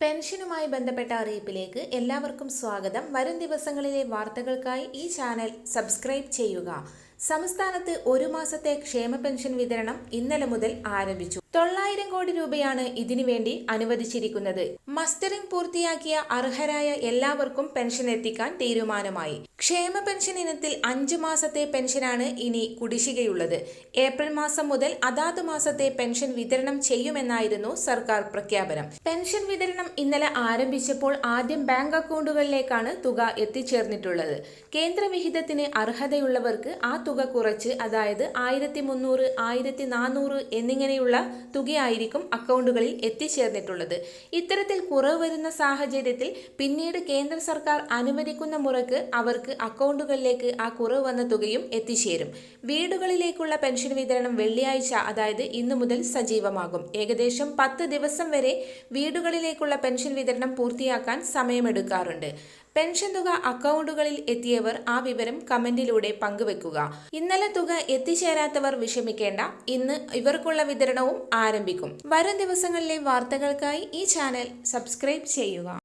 പെൻഷനുമായി ബന്ധപ്പെട്ട അറിയിപ്പിലേക്ക് എല്ലാവർക്കും സ്വാഗതം. വരും ദിവസങ്ങളിലെ വാർത്തകൾക്കായി ഈ ചാനൽ സബ്സ്ക്രൈബ് ചെയ്യുക. സംസ്ഥാനത്ത് ഒരു മാസത്തെ ക്ഷേമ പെൻഷൻ വിതരണം ഇന്നലെ മുതൽ ആരംഭിച്ചു. തൊള്ളായിരം കോടി രൂപയാണ് ഇതിനുവേണ്ടി അനുവദിച്ചിരിക്കുന്നത്. മസ്റ്ററിംഗ് പൂർത്തിയാക്കിയ അർഹരായ എല്ലാവർക്കും പെൻഷൻ എത്തിക്കാൻ തീരുമാനമായി. ക്ഷേമ പെൻഷൻ ഇനത്തിൽ അഞ്ചു മാസത്തെ പെൻഷനാണ് ഇനി കുടിശ്ശികയുള്ളത്. ഏപ്രിൽ മാസം മുതൽ അതാത് മാസത്തെ പെൻഷൻ വിതരണം ചെയ്യുമെന്നായിരുന്നു സർക്കാർ പ്രഖ്യാപനം. പെൻഷൻ വിതരണം ഇന്നലെ ആരംഭിച്ചപ്പോൾ ആദ്യം ബാങ്ക് അക്കൗണ്ടുകളിലേക്കാണ് തുക എത്തിച്ചേർന്നിട്ടുള്ളത്. കേന്ദ്രവിഹിതത്തിന് അർഹതയുള്ളവർക്ക് ആ തുക കുറച്ച് അതായത് ആയിരത്തി മുന്നൂറ് ആയിരത്തി നാനൂറ് എന്നിങ്ങനെയുള്ള തുകയായിരിക്കും അക്കൗണ്ടുകളിൽ എത്തിച്ചേർന്നിട്ടുള്ളത്. ഇത്തരത്തിൽ കുറവ് വരുന്ന സാഹചര്യത്തിൽ പിന്നീട് കേന്ദ്ര സർക്കാർ അനുവദിക്കുന്ന മുറക്ക് അവർക്ക് അക്കൗണ്ടുകളിലേക്ക് ആ കുറവ് വന്ന തുകയും എത്തിച്ചേരും. വീടുകളിലേക്കുള്ള പെൻഷൻ വിതരണം വെള്ളിയാഴ്ച അതായത് ഇന്നു മുതൽ സജീവമാകും. ഏകദേശം പത്ത് ദിവസം വരെ വീടുകളിലേക്കുള്ള പെൻഷൻ വിതരണം പൂർത്തിയാക്കാൻ സമയമെടുക്കാറുണ്ട്. പെൻഷൻ തുക അക്കൗണ്ടുകളിൽ എത്തിയവർ ആ വിവരം കമന്റിലൂടെ പങ്കുവെക്കുക. ഇന്നലെ തുക എത്തിച്ചേരാത്തവർ വിഷമിക്കേണ്ട. ഇന്ന് ഇവർക്കുള്ള വിതരണവും ആരംഭിക്കും. വരും ദിവസങ്ങളിലെ വാർത്തകൾക്കായി ഈ ചാനൽ സബ്സ്ക്രൈബ് ചെയ്യുക.